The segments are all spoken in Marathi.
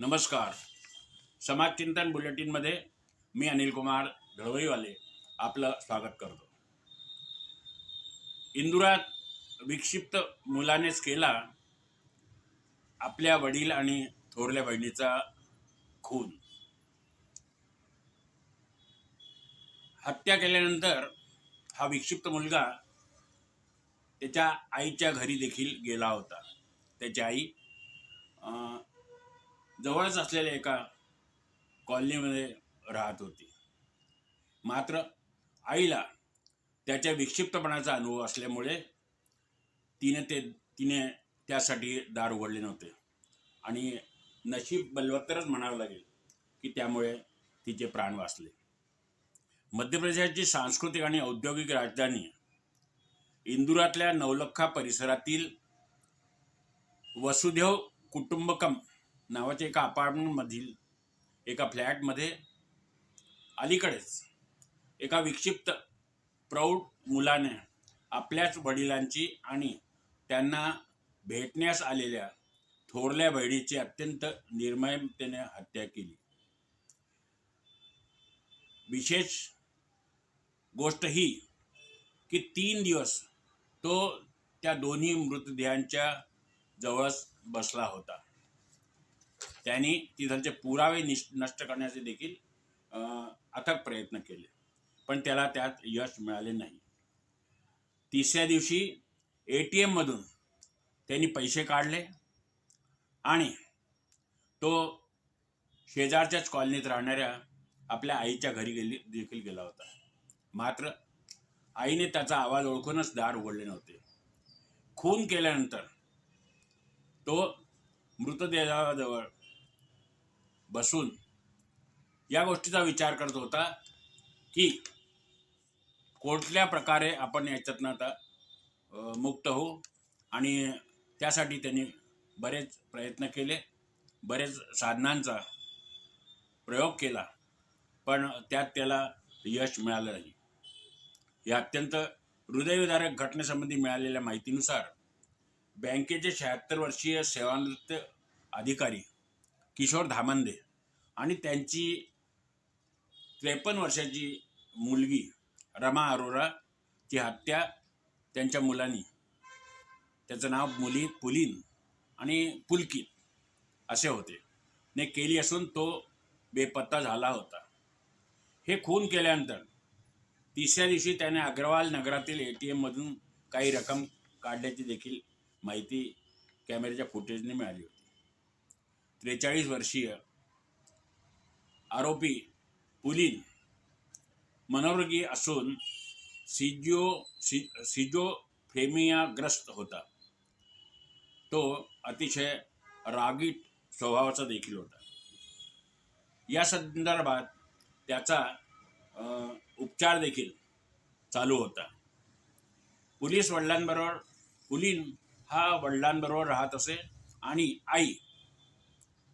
नमस्कार. समाज चिंतन बुलेटिनमध्ये मी अनिल कुमार धळवईवाले आपलं स्वागत करतो. इंदुरात विक्षिप्त मुलानेच केला आपल्या वडील आणि थोरल्या बहिणीचा खून. हत्या केल्यानंतर हा विक्षिप्त मुलगा त्याच्या आईच्या घरी देखील गेला होता. त्याची आई अं, जवळच असलेल्या एका कॉलनीमध्ये राहत होती. मात्र आईला त्याच्या विक्षिप्तपणाचा अनुभव असल्यामुळे तिने ते तिने त्यासाठी दार उघडले नव्हते. आणि नशीब बलवत्तरच म्हणावं लागेल की त्यामुळे तिचे प्राण वाचले. मध्य प्रदेशाची सांस्कृतिक आणि औद्योगिक राजधानी इंदुरातल्या नवलखा परिसरातील वसुधेव कुटुंबकम नावाच्या एका अपार्टमेंटमधील एका फ्लॅटमध्ये अलीकडेच एका विक्षिप्त प्रौढ मुलाने आपल्याच वडिलांची आणि त्यांना भेटण्यास आलेल्या थोरल्या बहिणीची अत्यंत निर्मयतेने हत्या केली. विशेष गोष्ट ही की तीन दिवस तो त्या दोन्ही मृतदेहांच्या जवळच बसला होता. त्यांनी तिथलचे पुरावे निश नष्ट करण्याचे देखील अं, अथक प्रयत्न केले. पण त्याला त्यात यश मिळाले नाही. तिसऱ्या दिवशी ए टी एममधून त्यांनी पैसे काढले आणि तो शेजारच्याच कॉलनीत राहणाऱ्या आपल्या आईच्या घरी गेली देखील गेला होता. मात्र आईने त्याचा आवाज ओळखूनच दार उघडले नव्हते. खून केल्यानंतर तो मृतदेहाजवळ बसून या गोष्टीचा विचार करत होता की कुठल्या प्रकारे आपण याच्यातनं आता मुक्त होऊ. आणि त्यासाठी त्यांनी बरेच प्रयत्न केले बरेच साधनांचा प्रयोग केला पण त्यात त्याला यश मिळालं नाही. या अत्यंत हृदयविदारक घटनेसंबंधी मिळालेल्या माहितीनुसार बँकेचे शहात्तर वर्षीय सेवानिवृत्त अधिकारी किशोर धामंदे आणि त्यांची त्रेपन्न वर्षाची मुलगी रमा अरोराची हत्या त्यांच्या मुलांनी. त्याचं नाव मुली पुलीन आणि पुलकित असे होते. ने केली असून तो बेपत्ता झाला होता. हे खून केल्यानंतर तिसऱ्या दिवशी त्याने अग्रवाल नगरातील ए टी एममधून काही रक्कम काढल्याची देखील माहिती कॅमेऱ्याच्या फुटेजने मिळाली होती. त्रेचाळीस वर्षीय आरोपी पुलीन मनोरोगी असून सिजिओ सि सिजोफ्रेमियाग्रस्त होता. तो अतिशय रागीट स्वभावाचा देखील होता. या संदर्भात त्याचा उपचार देखील चालू होता. पोलीस वडिलांबरोबर पुलीन हा वडिलांबरोबर राहत असे. आणि आई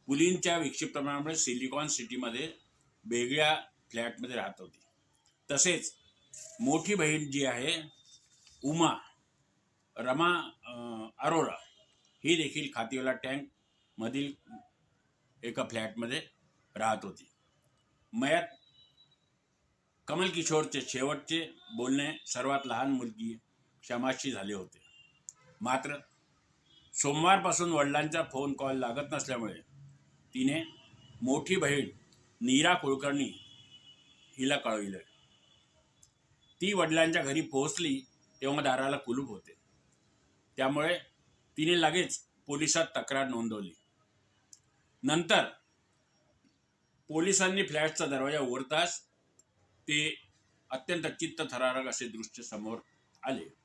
पुलींच्या विक्षिप्तपणामुळे सिलिकॉन सिटीमध्ये वेगळ्या फ्लॅटमध्ये राहत होती. तसेच मोठी बहीण जी आहे उमा रमा अरोरा ही देखील खातीवाला टँक मधील एका फ्लॅटमध्ये राहत होती. मयात कमल किशोरचे शेवटचे बोलणे सर्वात लहान मुलगी क्षमाशी झाले होते. मात्र सोमवारपासून वडिलांचा फोन कॉल लागत नसल्यामुळे तिने मोठी बहीण नीरा कुलकर्णी हिला कळविलं. ती वडिलांच्या घरी पोहोचली तेव्हा दाराला कुलूप होते. त्यामुळे तिने लगेच पोलिसात तक्रार नोंदवली. नंतर पोलिसांनी फ्लॅटचा दरवाजा उघडताच ते अत्यंत चित्त थरारक असे दृश्य समोर आले.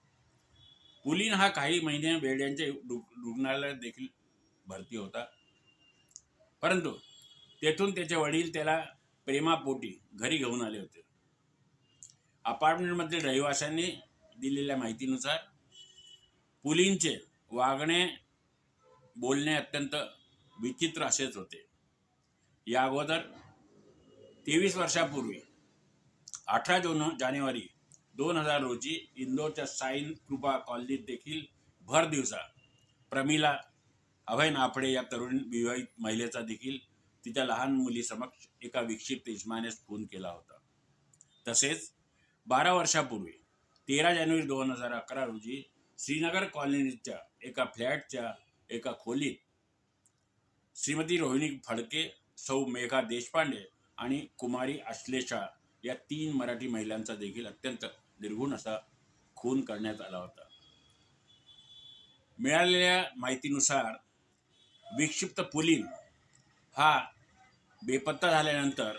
पुलीन हा काही महिने बेड्यांच्या रुग्णालयात देखील भरती होता. परंतु तेथून त्याचे वडील त्याला प्रेमापोटी घरी घेऊन आले होते. अपार्टमेंटमधील रहिवाशांनी दिलेल्या माहितीनुसार पुलींचे वागणे बोलणे अत्यंत विचित्र असेच होते. या अगोदर तेवीस वर्षापूर्वी अठरा जून जानेवारी दोन हजार रोजी इंदोरच्या साईन कृपा कॉलनीत देखील भर दिवसा प्रमिला अभय नाफडे या तरुण विवाहित महिलेचा देखील तिच्या लहान मुलीसमक्ष एका विक्षिप्त इस्मानेस खून केला होता. तसेच बारा वर्षापूर्वी तेरा जानेवारी दोन हजार अकरा रोजी श्रीनगर कॉलनीच्या एका फ्लॅटच्या एका खोलीत श्रीमती रोहिणी फडके सौ मेघा देशपांडे आणि कुमारी आश्लेषा या तीन मराठी महिलांचा देखील अत्यंत निर्घुण असा खून करण्यात आला होता. मिळालेल्या माहितीनुसार विक्षिप्त पुलीन हा बेपत्ता झाल्यानंतर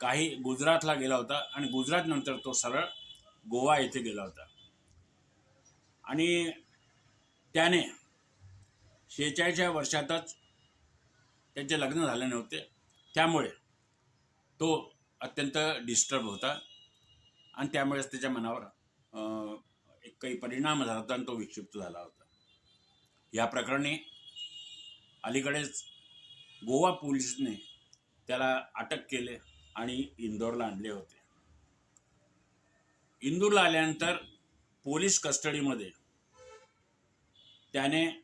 काही गुजरातला गेला होता आणि गुजरातनंतर तो सरळ गोवा येथे गेला होता. आणि त्याने शेहेचाळीसच्या वर्षातच त्यांचे लग्न झाले नव्हते. त्यामुळे तो अत्यंत डिस्टर्ब होता. आणि त्यामुळेच त्याच्या मनावर अं, एक काही परिणाम झाला होता आणि तो विक्षिप्त झाला होता. या प्रकरणी अलीकडेच गोवा पोलिसने त्याला अटक केले आणि इंदोरला आणले होते. इंदूरला आल्यानंतर पोलीस कस्टडीमध्ये त्याने